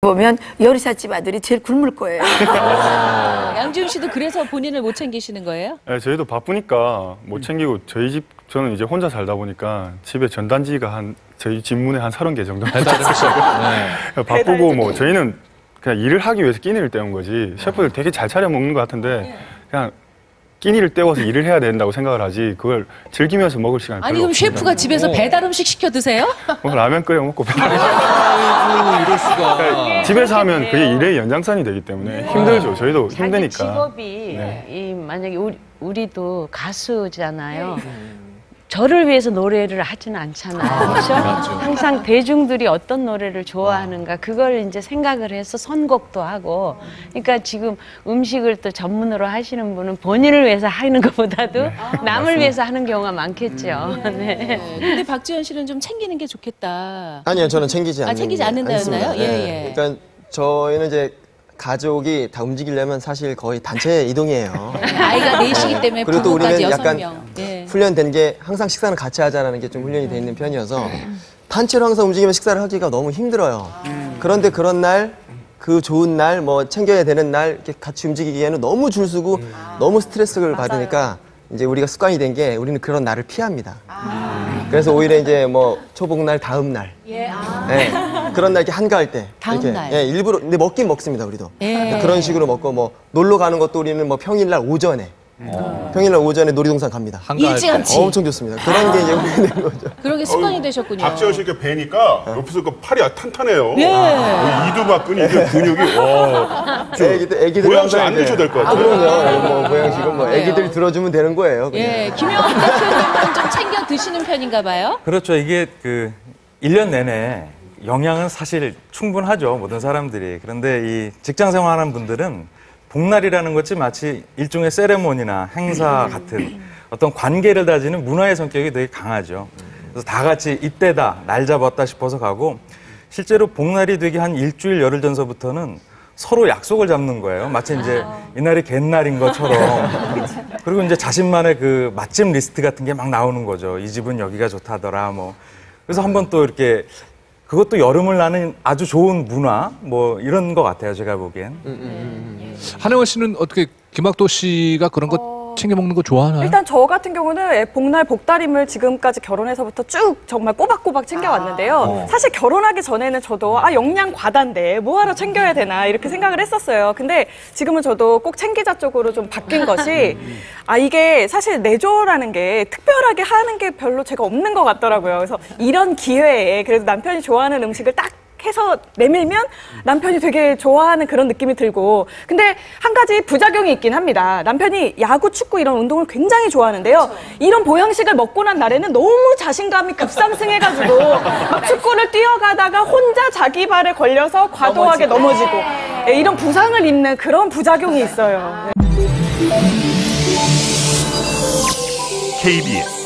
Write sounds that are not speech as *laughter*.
보면 요리사집 아들이 제일 굶을 거예요. *laughs* 양지훈 씨도 그래서 본인을 못 챙기시는 거예요? 네, 저희도 바쁘니까 못 챙기고 저희 집 저는 이제 혼자 살다 보니까 집에 전단지가 한 저희 집 문에 한 30개 정도 배달 음식. 네. *laughs* 바쁘고 뭐 저희는 그냥 일을 하기 위해서 끼니를 때운 거지 셰프들 되게 잘 차려 먹는 것 같은데 그냥 끼니를 때워서 일을 해야 된다고 생각을 하지 그걸 즐기면서 먹을 시간이 아니 그럼 없습니다. 셰프가 집에서 배달 음식 시켜 드세요? *laughs* 뭐 라면 끓여 먹고 아이고, 이럴 수가. 집에서 하면 그게 일의 연장선이 되기 때문에 힘들죠 저희도 자기 힘드니까 직업이 네. 이 만약에 우리, 우리도 가수잖아요. 저를 위해서 노래를 하지는 않잖아요. 그렇죠? 항상 대중들이 어떤 노래를 좋아하는가 그걸 이제 생각을 해서 선곡도 하고. 그러니까 지금 음식을 또 전문으로 하시는 분은 본인을 위해서 하는 것보다도 남을 위해서 하는 경우가 많겠죠. *laughs* 네. 네. 근데 박지현 씨는 좀 챙기는 게 좋겠다. 아니요, 저는 챙기지 아, 않는 챙기지 않는다였나요? 예, 네. 예. 그러니까 저희는 이제 가족이 다 움직이려면 사실 거의 단체 이동이에요. *laughs* 아이가 넷이기 때문에 그리고 또 우리는 약간 명. 예. 훈련된 게 항상 식사는 같이 하자라는 게 좀 훈련이 돼 있는 편이어서 단체로 항상 움직이면 식사를 하기가 너무 힘들어요. 그런데 그런 날, 그 좋은 날, 뭐 챙겨야 되는 날 이렇게 같이 움직이기에는 너무 줄 서고 너무 스트레스를 받으니까 이제 우리가 습관이 된 게 우리는 그런 날을 피합니다. 그래서 오히려 이제 뭐 초복날 다음 날, 네, 그런 날 이렇게 한가할 때 다음 이렇게 날. 예, 일부러 근데 먹긴 먹습니다 우리도 예. 그런 식으로 먹고 뭐 놀러 가는 것도 우리는 뭐 평일날 오전에 평일날 오전에 놀이동산 갑니다. 일찌감치. 엄청 좋습니다. 그런 게 이제 훈련된 거죠. 그런 게 습관이 되셨군요. 박지원 씨 이렇게 뵈니까 옆에서 그 팔이 아주 탄탄해요. 예. 어, 이두박근 이게 근육이 와. 좀 애기들, 애기들 보양식 항상 안 이제- 드셔도 될 것 아, 같아요. 그럼요. 뭐 보양식은 뭐. 애기들 들어주면 되는 거예요. 그냥. 예, 김영환 대표님은 좀 챙겨 드시는 편인가 봐요? 그렇죠. 이게 그 1년 내내 영양은 사실 충분하죠. 모든 사람들이. 그런데 이 직장 생활하는 분들은 복날이라는 것이 마치 일종의 세레모니나 행사 같은 어떤 관계를 다지는 문화의 성격이 되게 강하죠. 그래서 다 같이 이때다, 날 잡았다 싶어서 가고 실제로 복날이 되기 한 일주일 열흘 전서부터는 서로 약속을 잡는 거예요. 마치 이제 이날이 갯날인 것처럼. *laughs* 그리고 이제 자신만의 그 맛집 리스트 같은 게 막 나오는 거죠. 이 집은 여기가 좋다더라. 뭐. 그래서 한번 또 이렇게 그것도 여름을 나는 아주 좋은 문화 뭐 이런 것 같아요. 제가 보기엔. 한혜원 씨는 어떻게 김학도 씨가 그런 거 챙겨 먹는 거 좋아하나요? 일단 저 같은 경우는 예, 복날 복다림을 지금까지 결혼해서부터 쭉 정말 꼬박꼬박 챙겨왔는데요. 사실 결혼하기 전에는 저도 아 영양 과다인데 뭐하러 챙겨야 되나 이렇게 생각을 했었어요. 근데 지금은 저도 꼭 챙기자 쪽으로 좀 바뀐 것이 *laughs* 아 이게 사실 내조라는 게 특별하게 하는 게 별로 제가 없는 것 같더라고요. 그래서 이런 기회에 그래도 남편이 좋아하는 음식을 딱 해서 내밀면 남편이 되게 좋아하는 그런 느낌이 들고. 근데 한 가지 부작용이 있긴 합니다. 남편이 야구 축구 이런 운동을 굉장히 좋아하는데요. 이런 보양식을 먹고 난 날에는 너무 자신감이 급상승해가지고 *laughs* 막 축구를 뛰어가다가 혼자 자기 발에 걸려서 과도하게 넘어지고. 예, 이런 부상을 입는 그런 부작용이 있어요. KBS